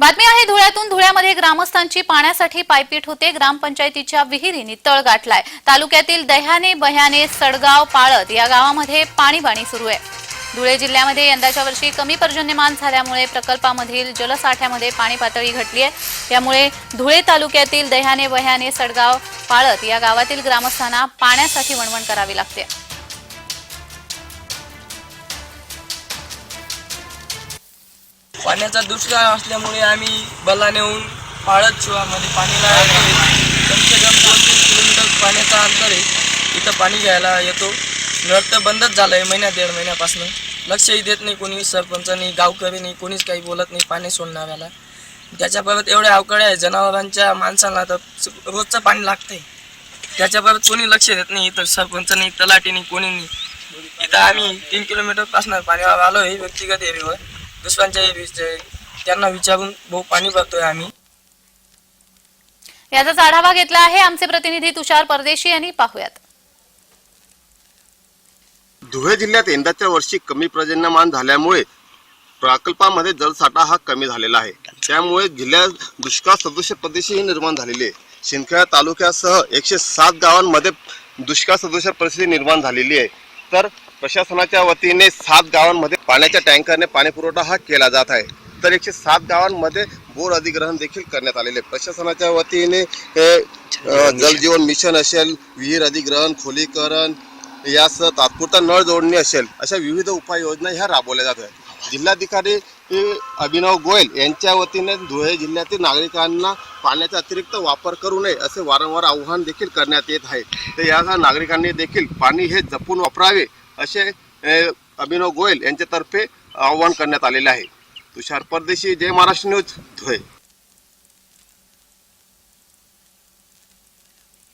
बातमी आहे धुळ्यातून धुळ्यामध्ये ग्रामस्थांची पाण्यासाठी पायपीट होते. ग्रामपंचायतीच्या विहिरीने तळ गाठलाय. तालुक्यातील दह्याने बह्याने सडगाव पाळत या गावामध्ये पाणीबाणी सुरू आहे. धुळे जिल्ह्यामध्ये यंदाच्या वर्षी कमी पर्जन्यमान झाल्यामुळे प्रकल्पामधील जलसाठ्यामध्ये पाणी पातळी घटली आहे त्यामुळे धुळे तालुक्यातील दह्याने बह्याने सडगाव पाळत या गावातील ग्रामस्थांना पाण्यासाठी वणवण करावी लागते. पाण्याचा दुष्काळ असल्यामुळे आम्ही बलाने नेऊन पाळत शिवामध्ये पाणीला येतोय कम कम दोन तीन किलोमीटर पाण्याचा अंतर आहे. इथं पाणी घ्यायला येतो. नळ तर बंदच झालं आहे महिन्या दीड महिन्यापासून. लक्षही देत नाही कोणी सरपंचांनी नाही कोणीच काही बोलत नाही पाणी सोडणाऱ्याला. त्याच्या परत एवढे अवकडे आहे जनावरांच्या माणसांना तर रोजचं पाणी लागतंय. त्याच्या परत कोणी लक्ष देत नाही इथं सरपंचांनी तलाठीनी कोणी नाही इथं आम्ही तीन किलोमीटर पासणार पाणीवर आलो आहे व्यक्तिगत एरियावर दुसऱ्यांच्या त्यांना विचारून भाऊ पाणी भरतोय आम्ही. याचाच आढावा घेतला आहे आमचे प्रतिनिधी तुषार परदेशी यांनी. पाहुयात. धुळे जिल्ह्यात यंदाच्या वर्षी कमी पर्जन्यमान झाल्यामुळे प्रकल्पामध्ये जलसाठा हा कमी झालेला आहे. त्यामुळे जिल्ह्यात दुष्काळ सदृश परिस्थिती निर्माण झालेली आहे. शिंदखेडा तालुक्यासह एकशे सात गावांमध्ये दुष्काळ सदृश परिस्थिती निर्माण झालेली आहे. तर प्रशासनाच्या वतीने सात गावांमध्ये पाण्याच्या टँकरने पाणी पुरवठा हा केला जात आहे. तर एकशे सात गावांमध्ये बोर अधिग्रहण देखील करण्यात आलेले प्रशासनाच्या वतीने हे, अ, जलजीवन मिशन असेल विहीर अधिग्रहण खोलीकरण यासह तात्पुरता नळ जोडणी असेल अशा विविध उपाययोजना ह्या राबवल्या जात आहेत. जिल्हाधिकारी अभिनव गोयल यांच्या वतीने धुळे जिल्ह्यातील नागरिकांना पाण्याचा अतिरिक्त वापर करू नये असे वारंवार आव्हान देखील करण्यात येत आहे. तर या नागरिकांनी देखील पाणी हे जपून वापरावे असे अभिनव गोयल यांच्यातर्फे आवाहन करण्यात आलेले आहे. तुषार परदेशी जय महाराष्ट्र न्यूज धुळे.